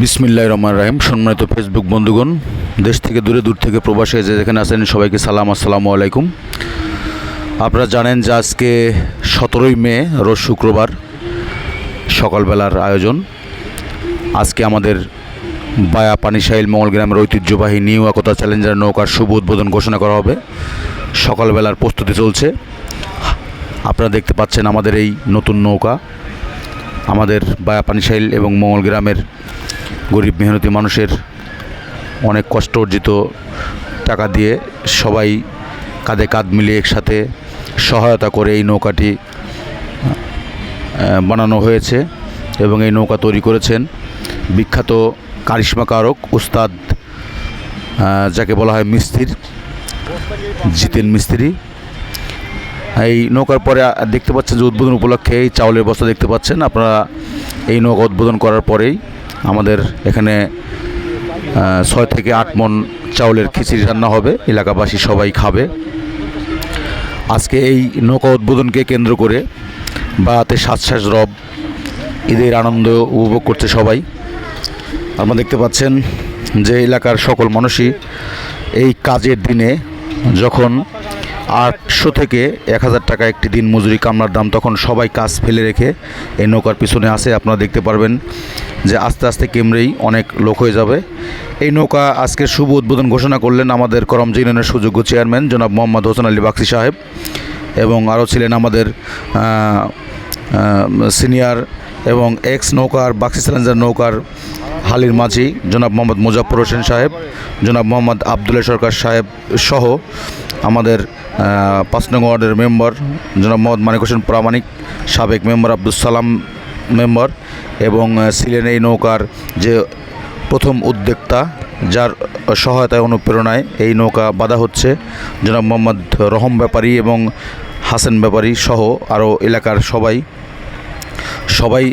বিসমিল্লাহ রহমান রাহিম। সম্মানিত ফেসবুক বন্ধুগণ, দেশ থেকে দূরে দূর থেকে প্রবাসে যে যেখানে আছেন, সবাইকে সালাম, আসসালামু আলাইকুম। আপনারা জানেন যে আজকে সতেরোই মে, রোজ শুক্রবার সকালবেলার আয়োজন। আজকে আমাদের বায়া পানিশাইল মঙ্গল গ্রামের ঐতিহ্যবাহী নিউ একতা চ্যালেঞ্জার নৌকার শুভ উদ্বোধন ঘোষণা করা হবে। সকালবেলার প্রস্তুতি চলছে। আপনারা দেখতে পাচ্ছেন আমাদের এই নতুন নৌকা। আমাদের বায়া পানিশাইল এবং মঙ্গল গ্রামের গরিব মেহনতি মানুষের অনেক কষ্ট অর্জিত টাকা দিয়ে সবাই কাঁধে কাঁধ মিলিয়ে একসাথে সহায়তা করে এই নৌকাটি বানানো হয়েছে এবং এই নৌকা তৈরি করেছেন বিখ্যাত কারিশ্মা কারক উস্তাদ যাকে বলা হয় মিস্ত্রির জিতেন মিস্ত্রি। এই নৌকার পরে দেখতে পাচ্ছেন যে উদ্বোধন উপলক্ষে এই চাউলের বস্তা দেখতে পাচ্ছেন। আপনারা এই নৌকা উদ্বোধন করার পরেই আমাদের এখানে ছয় থেকে আট মন চাউলের খিচুড়ি রান্না হবে, এলাকাবাসী সবাই খাবে। আজকে এই নৌকা উদ্বোধনকে কেন্দ্র করে বাতে শ্বাস রব, ঈদের আনন্দ উপভোগ করছে সবাই। আপনারা দেখতে পাচ্ছেন যে এলাকার সকল মানুষই এই কাজের দিনে যখন আটশো থেকে এক হাজার টাকা একটি দিন মজুরি কামলার দাম তখন সবাই কাজ ফেলে রেখে এই নৌকার পিছনে আসে। আপনারা দেখতে পারবেন যে আস্তে আস্তে কেমরেই অনেক লোক হয়ে যাবে। এই নৌকা আজকের শুভ উদ্বোধন ঘোষণা করলেন আমাদের করমজি ইউনিয়নের সুযোগ্য চেয়ারম্যান জনাব মোহাম্মদ হোসেন আলী বাক্সি সাহেব এবং আরও ছিলেন আমাদের সিনিয়র এবং এক্স নৌকার বাক্সি চ্যালেঞ্জার নৌকার হালির মাঝি জনাব মোহাম্মদ মুজাফর হোসেন সাহেব, জনাব মোহাম্মদ আবদুল্লাহ সরকার সাহেব সহ আমাদের পাঁচ নং ওয়ার্ডের মেম্বার, জনাব মোহাম্মদ মানিক হোসেন প্রামাণিক, সাবেক মেম্বার আব্দুল সালাম মেম্বার এবং ছিলেন এই নৌকার যে প্রথম উদ্যোক্তা, যার সহায়তায় অনুপ্রেরণায় এই নৌকা বাধা হচ্ছে। জনাব মোহাম্মদ রহম ব্যাপারী এবং হাসান ব্যাপারী সহ আরও এলাকার সবাই সবাই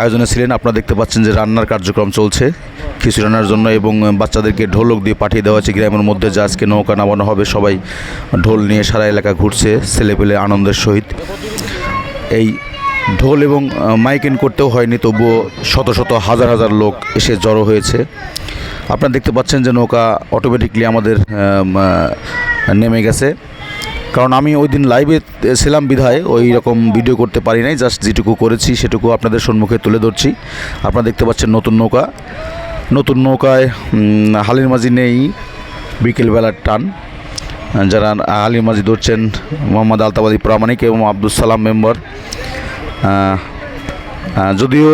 আয়োজনে ছিলেন। আপনারা দেখতে পাচ্ছেন যে রান্নার কার্যক্রম চলছে খিচুড়ি রান্নার জন্য এবং বাচ্চাদেরকে ঢোলক দিয়ে পাঠিয়ে দেওয়া হয়েছে গ্রামের মধ্যে যে আজকে নৌকা নামানো হবে। সবাই ঢোল নিয়ে সারা এলাকা ঘুরছে ছেলেপেলে আনন্দের সহিত। এই ঢোল এবং আহ, মাইকিং করতেও হয়নি তবুও শত শত হাজার হাজার লোক এসে জড়ো হয়েছে। আপনারা দেখতে পাচ্ছেন যে নৌকা অটোমেটিকলি আমাদের নেমে গেছে। কারণ আমি ওই দিন লাইভে ছিলাম বিধায় ওই রকম ভিডিও করতে পারি নাই জাস্ট যেটুকু করেছি সেটুকু আপনাদের সম্মুখে তুলে ধরছি। আপনারা দেখতে পাচ্ছেন নতুন নৌকা। নতুন নৌকায় হালির মাঝি নেই, বিকেলবেলার টান। যারা হালির মাঝি ধরছেন, মোহাম্মদ আলতাবাদী প্রামাণিক এবং আব্দুল সালাম মেম্বার। যদিও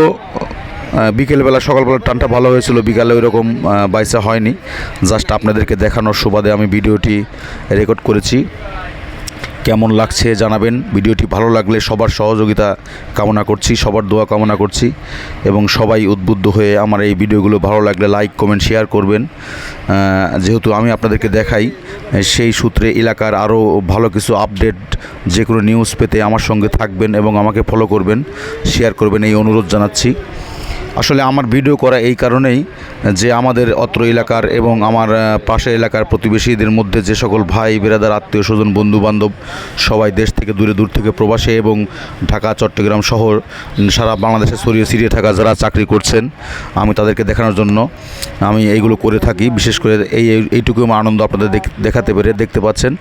বিকেলবেলা সকালবেলা টানটা ভালো হয়েছিল, বিকালে ওই রকম বাইসা হয়নি। জাস্ট আপনাদেরকে দেখানোর সুবাদে আমি ভিডিওটি রেকর্ড করেছি। কেমন লাগছে জানাবেন। ভিডিওটি ভালো লাগলে সবার সহযোগিতা কামনা করছি, সবার দোয়া কামনা করছি এবং সবাই উদ্বুদ্ধ হয়ে আমার এই ভিডিওগুলো ভালো লাগলে লাইক, কমেন্ট, শেয়ার করবেন। যেহেতু আমি আপনাদেরকে দেখাই, সেই সূত্রে এলাকার আরও ভালো কিছু আপডেট, যে কোনো নিউজ পেতে আমার সঙ্গে থাকবেন এবং আমাকে ফলো করবেন শেয়ার করবেন, এই অনুরোধ জানাচ্ছি। আসলে আমার ভিডিও করা এই কারণেই যে আমাদের অত্র এলাকার এবং আমার পাশের এলাকার প্রতিবেশীদের মধ্যে যে সকল ভাই, বেরাদার, আত্মীয় স্বজন বন্ধু বান্ধব সবাই দেশ থেকে দূরে দূর থেকে প্রবাসে এবং ঢাকা, চট্টগ্রাম শহর সারা বাংলাদেশে ছড়িয়ে ছিটিয়ে থাকা যারা চাকরি করছেন, আমি তাদেরকে দেখানোর জন্য আমি এইগুলো করে থাকি। বিশেষ করে এই- এইটুকু আমার আনন্দ আপনাদের দেখাতে পেরে দেখতে পাচ্ছেন।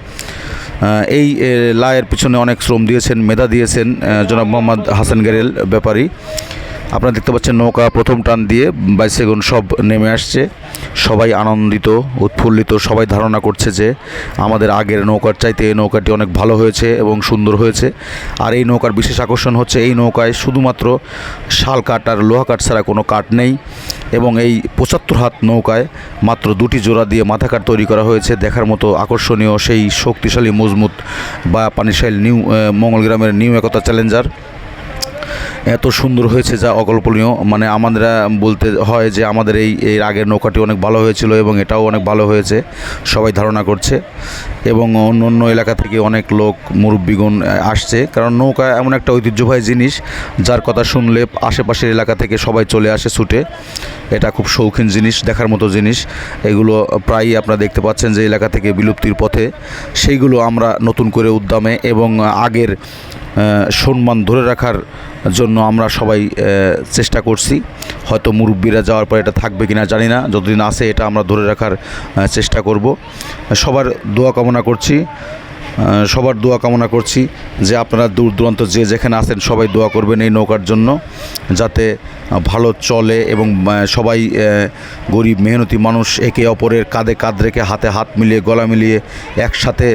এই লায়ের পিছনে অনেক শ্রম দিয়েছেন, মেধা দিয়েছেন জনাব মোহাম্মদ হাসান গেরেল ব্যাপারী। আপনারা দেখতে পাচ্ছেন নৌকা প্রথম টান দিয়ে বাইসেগুন সব নেমে আসছে। সবাই আনন্দিত উৎফুল্লিত সবাই ধারণা করছে যে আমাদের আগের নৌকার চাইতে এই নৌকাটি অনেক ভালো হয়েছে এবং সুন্দর হয়েছে। আর এই নৌকার বিশেষ আকর্ষণ হচ্ছে এই নৌকায় শুধুমাত্র শাল কাঠ আর লোহা কাঠ ছাড়া কোনো কাঠ নেই এবং এই পঁচাত্তর হাত নৌকায় মাত্র দুটি জোড়া দিয়ে মাথা কাঠ তৈরি করা হয়েছে। দেখার মতো আকর্ষণীয় সেই শক্তিশালী মজবুত বা পানিশাইল নিউ আহ, মঙ্গল গ্রামের নিউ একতা চ্যালেঞ্জার। এত সুন্দর হয়েছে যা অকল্পনীয়। মানে আমাদের বলতে হয় যে আমাদের এই এর আগের নৌকাটি অনেক ভালো হয়েছিল এবং এটাও অনেক ভালো হয়েছে, সবাই ধারণা করছে। এবং অন্য অন্য এলাকা থেকে অনেক লোক, মুরব্বীগণ আসছে। কারণ নৌকা এমন একটা ঐতিহ্যবাহী জিনিস, যার কথা শুনলে আশেপাশের এলাকা থেকে সবাই চলে আসে ছুটে। এটা খুব শৌখিন জিনিস, দেখার মতো জিনিস। এগুলো প্রায়ই আপনারা দেখতে পাচ্ছেন যে এলাকা থেকে বিলুপ্তির পথে। সেইগুলো আমরা নতুন করে উদ্যমে এবং আগের সম্মান ধরে রাখার জন্য আমরা সবাই চেষ্টা করছি। হয়তো মুরব্বীরা যাওয়ার পর এটা থাকবে কিনা জানি না। যতদিন আসে এটা আমরা ধরে রাখার চেষ্টা করব। সবার দোয়া কামনা করছি সবার দোয়া কামনা করছি যে আপনারা দূর দূরান্ত যে যেখানে আসেন সবাই দোয়া করবেন এই নৌকার জন্য, যাতে ভালো চলে এবং সবাই গরিব, মেহনতি মানুষ একে অপরের কাঁধে কাঁধ রেখে হাতে হাত মিলিয়ে, গলা মিলিয়ে একসাথে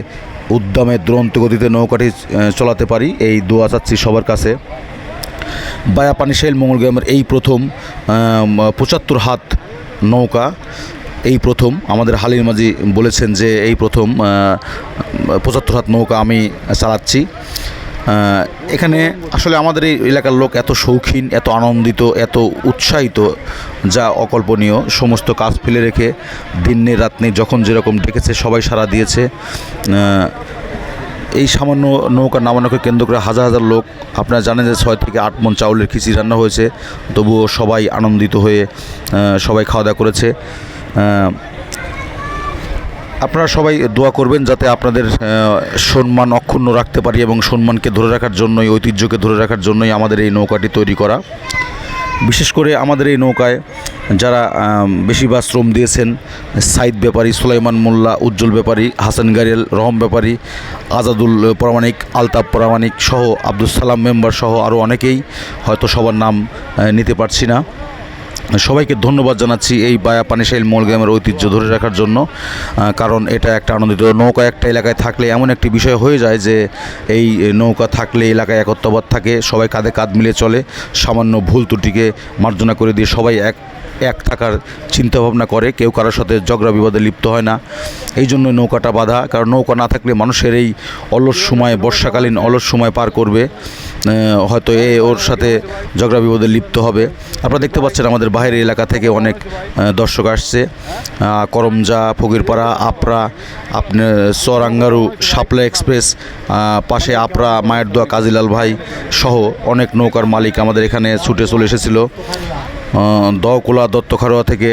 উদ্যমে দ্রন্ত গতিতে নৌকাটি চলাতে পারি, এই দোয়া চাচ্ছি সবার কাছে। বায়া পানিশাইল মঙ্গল গ্রামের এই প্রথম পঁচাত্তর হাত নৌকা, এই প্রথম। আমাদের হালির মাঝি বলেছেন যে এই প্রথম পঁচাত্তর হাত নৌকা আমি চালাচ্ছি। এখানে আসলে আমাদের এই এলাকার লোক এত শৌখিন, এত আনন্দিত, এত উৎসাহিত, যা অকল্পনীয়। সমস্ত কাজ ফেলে রেখে দিন নেই রাত নেই যখন যেরকম ডেকেছে, সবাই সাড়া দিয়েছে। এই সামান্য নৌকা নামানোকে কেন্দ্র করে হাজার হাজার লোক, আপনারা জানেন যে ছয় থেকে আট মন চাউলের খিচি রান্না হয়েছে। তবুও সবাই আনন্দিত হয়ে সবাই খাওয়া দাওয়া করেছে। আপনারা সবাই দোয়া করবেন যাতে আপনাদের সম্মান অক্ষুণ্ণ রাখতে পারি এবং সম্মানকে ধরে রাখার জন্যই, ঐতিহ্যকে ধরে রাখার জন্যই আমাদের এই নৌকাটি তৈরি করা। বিশেষ করে আমাদের এই নৌকায় যারা বেশিরভাগ শ্রম দিয়েছেন, সাইদ ব্যাপারী, সুলাইমান মোল্লা, উজ্জ্বল ব্যাপারী, হাসান গারিয়াল, রহম ব্যাপারী, আজাদুল প্রামাণিক, আলতাফ প্রামাণিক সহ আব্দুল সালাম মেম্বার সহ আরও অনেকেই হয়তো সবার নাম নিতে পারছি না। সবাইকে ধন্যবাদ জানাচ্ছি এই বায়া পানিশাইল মোলগ্রামের ঐতিহ্য ধরে রাখার জন্য কারণ এটা একটা আনন্দিত নৌকা একটা এলাকায় থাকলে এমন একটি বিষয় হয়ে যায় যে এই নৌকা থাকলে এলাকায় একত্রবাদ থাকে, সবাই কাঁধে কাঁধ মিলে চলে, সামান্য ভুল ত্রুটিকে মার্জনা করে দিয়ে সবাই এক। এক থাকার চিন্তাভাবনা করে, কেউ কারোর সাথে ঝগড়া বিবাদে লিপ্ত হয় না। এই জন্য নৌকাটা বাধা, কারণ নৌকা না থাকলে মানুষের এই অলস সময়, বর্ষাকালীন অলস সময় পার করবে। হয়তো এ, ওর সাথে ঝগড়া বিবাদে লিপ্ত হবে। আপনারা দেখতে পাচ্ছেন আমাদের বাইরের এলাকা থেকে অনেক দর্শক আসছে। করমজা, ফকিরপাড়া, আপরা আপনার চরাঙ্গারু, শাপলা এক্সপ্রেস পাশে আপরা, মায়ের দোয়া, কাজিলাল ভাই সহ অনেক নৌকার মালিক আমাদের এখানে ছুটে চলে এসেছিল। দহকুলা দত্তখারোয়া থেকে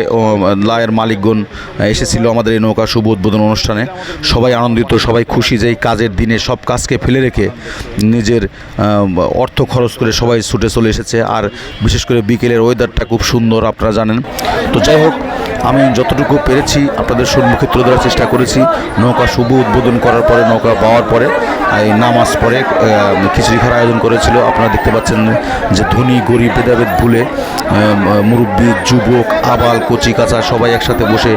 লায়ের মালিকগণ এসেছিল আমাদের এই নৌকা শুভ উদ্বোধন অনুষ্ঠানে। সবাই আনন্দিত, সবাই খুশি যে এই কাজের দিনে সব কাজকে ফেলে রেখে নিজের অর্থ খরচ করে সবাই ছুটে চলে এসেছে। আর বিশেষ করে বিকেলের ওয়েদারটা খুব সুন্দর, আপনারা জানেন। তো যাই হোক, আমি যতটুকু পেরেছি আপনাদের সম্মুখে তুলে ধরার চেষ্টা করেছি। নৌকা শুভ উদ্বোধন করার পরে, নৌকা পাওয়ার পরে, এই নামাজ পরে খিচুড়ি খাওয়ার আয়োজন করেছিল। আপনারা দেখতে পাচ্ছেন যে ধনী, গরিব, ভেদাভেদ ভুলে মুরব্বী যুবক আবাল কচি কাঁচা সবাই একসাথে বসে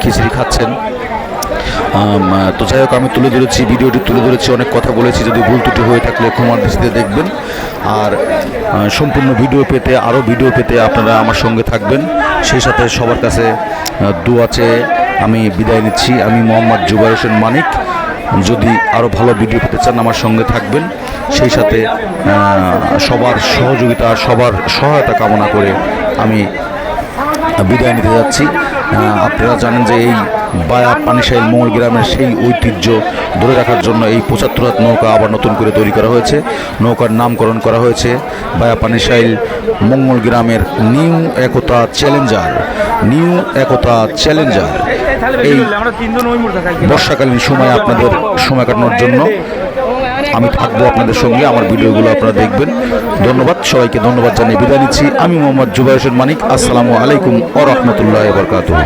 খিচড়ি খাচ্ছেন। তো যাই হোক আমি তুলে ধরেছি ভিডিওটি তুলে ধরেছি অনেক কথা বলেছি যদি ভুল ত্রুটি হয়ে থাকলে ক্ষমার দৃষ্টিতে দেখবেন। আর সম্পূর্ণ ভিডিও পেতে আরও ভিডিও পেতে আপনারা আমার সঙ্গে থাকবেন। সেই সাথে সবার কাছে আহ, আছে আমি বিদায় নিচ্ছি। আমি মোহাম্মদ জুবাই হোসেন মানিক। যদি আরও ভালো ভিডিও পেতে চান, আমার সঙ্গে থাকবেন। সেই সাথে সবার সহযোগিতা, সবার সহায়তা কামনা করে আমি বিদায় নিতে যাচ্ছি। আপনারা জানেন যে এই বায়া পানিশাইল মঙ্গল গ্রামের সেই ঐতিহ্য ধরে রাখার জন্য এই পঁচাত্তর হাত নৌকা আবার নতুন করে তৈরি করা হয়েছে। নৌকার নামকরণ করা হয়েছে বায়া পানিশাইল মঙ্গল গ্রামের new Ekta challenger. New Ekta challenger. এই বর্ষাকালীন সময় আপনাদের সময় কাটানোর জন্য আমি থাকব আপনাদের সঙ্গে, আমার ভিডিওগুলো আপনারা দেখবেন। ধন্যবাদ, সবাইকে ধন্যবাদ জানিয়ে বিদায় নিচ্ছি। আমি মোহাম্মদ জুবাই হোসেন মানিক, আসসালামু আলাইকুম ও রহমতুল্লাহ বরকাতুহ।